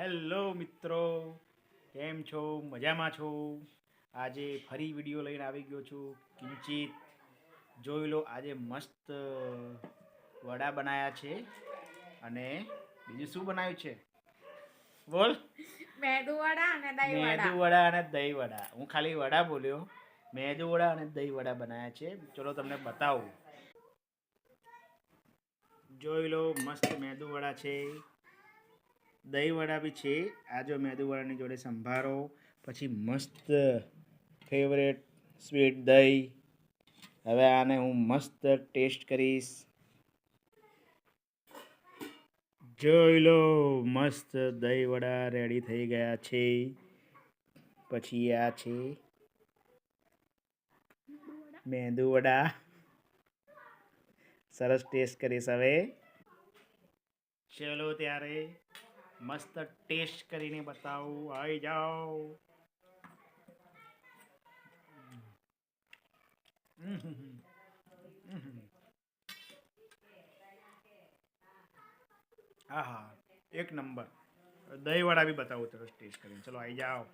Hello મિત્રો કેમ છો? મજામાં છો? આજે ફરી વીડિયો લઈને આવી ગયો છું. કિંચિત જોઈ લો આજે મસ્ત વડા બનાવ્યા છે અને બીજું શું બનાવ્યું છે? બોલ. મેદુ વડા અને દહીં મેદુ વડા વડા અને દહીં વડા હું ખાલી વડા બોલ્યો. મેદુ વડા અને દહીં વડા બનાવ્યા છે. ચલો તમને બતાવું. જોઈ લો મસ્ત મેદુ વડા છે. દહીં વડા બી છે. આ જો મેદુવડાની જોડે સંભારો, પછી મસ્ત ફેવરેટ સ્વીટ દહીં. હવે આને હું મસ્ત ટેસ્ટ કરીશ. જોઈ લો, મસ્ત દહીંવડા રેડી થઈ ગયા છે. પછી આ છે મેંદુવડા સરસ ટેસ્ટ કરીશ હવે. ચલો ત્યારે મસ્ત ટેસ્ટ કરીને બતાવું. આવી જાઓ. હા એક નંબર. દહીંવાળા બી બતાવું સરસ ટેસ્ટ કરીને. ચલો આવી જાઓ.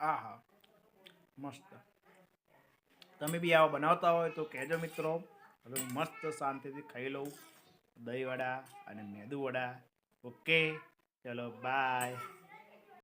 આહા, મસ્ત. તમે બી આવો બનાવતા હોય તો કહેજો મિત્રો. હવે હું મસ્ત શાંતિથી ખાઈ લઉં. દહીં વડા અને મેદુ વડા. ઓકે ચલો બાય